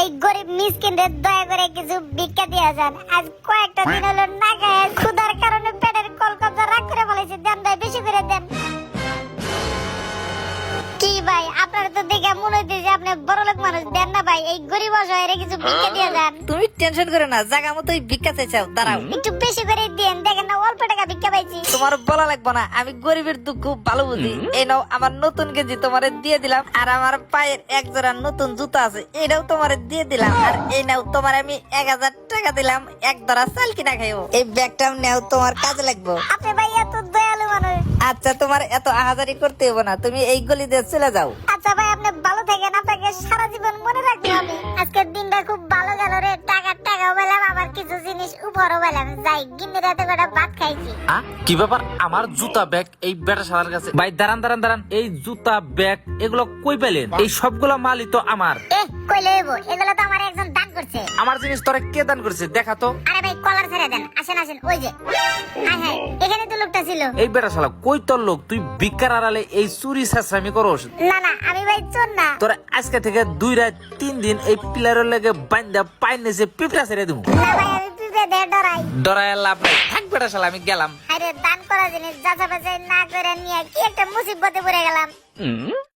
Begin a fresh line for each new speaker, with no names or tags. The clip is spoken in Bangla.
এই গরিব মিসকিনদের দয়া করে কিছু ভিক্ষা দিয়ে যান। আজ কয়েকটা দিন হলো না খায় ক্ষুধার কারণে পেটের কলকাতা রাগ করে বলেছে। দেন বেশি করে দেন। তো দেখে মনে হইতেছে আপনি বড় লোক মানুষ দেন না ভাই এই গরিব অসহায়ের কিছু ভিক্ষা দিয়ে যান।
তুমি টেনশন করে না জায়গা মতোই ভিক্ষা চাইছাও দাঁড়াও।
একটু বেশি করে দেন দেখেন না অল্প টাকা ভিক্ষা পাইছি।
তোমার বলা লাগবে না আমি গরিবের দুঃখ ভালো বুঝি। এই নাও আমার নতুন গেঞ্জি তোমারে দিয়ে দিলাম আর আমার পায়ের এক জোড়া নতুন জুতা আছে এটাও তোমারে দিয়ে দিলাম আর এই নাও তোমার আমি এক হাজার টাকা দিলাম এক ধরা চাল কিনা খাইও এই ব্যাগটাও নেও তোমার কাজে লাগবে।
আপনি ভাই এত দয়ালু মানুষ।
আচ্ছা তোমার এত আহাজারি করতে হবে না তুমি এই গলি দিয়ে চলে যাও।
আপনি ভালো থাকেন আপনাকে সারা জীবন মনে রাখতে আমি। আজকের দিনটা খুব ভালো গেল রে। টাকা টাকাও পেলাম আবার কিছু জিনিস উপরও পেলাম। যাই গিন্নি রাতে কটা ভাত খাইছি।
আ? কি ব্যাপার? আমার জুতা ব্যাগ এই বেটা সাদার কাছে। ভাই দাঁড়ান দাঁড়ান দাঁড়ান। এই জুতা ব্যাগ এগুলো কই পেলেন? এই সবগুলো মালই তো আমার।
এ কইলে হইব। এগুলো তো আমার একজন করছে?
আমার জিনিস তোরা কে দান করেছে? দেখা তো।
আরে ভাই কলার ছেড়ে দেন। আসেন আসেন ওই যে। হ্যাঁ হ্যাঁ এখানে তো লোকটা ছিল।
এই বেটা শালা কই তোর লোক? তুই ভিক্ষার আড়ালে এই চুরি শেষরামি করস?
না না আমি ভাই চোর না।
তোরা আজকে থেকে দুই রাত তিন দিন এই পিলারের লেগে বান্ধা পাইন নিচে পিঁপড়া ছেড়ে দিব
না ভাই আমি পিপে দিয়ে ডরাই।
ডরায় লাভ নাই। থাক বেটা শালা আমি গেলাম।
আরে দান করা জিনিস যাচা বাছাই না করে নিয়ে কি একটা মুসিবতে পড়ে গেলাম।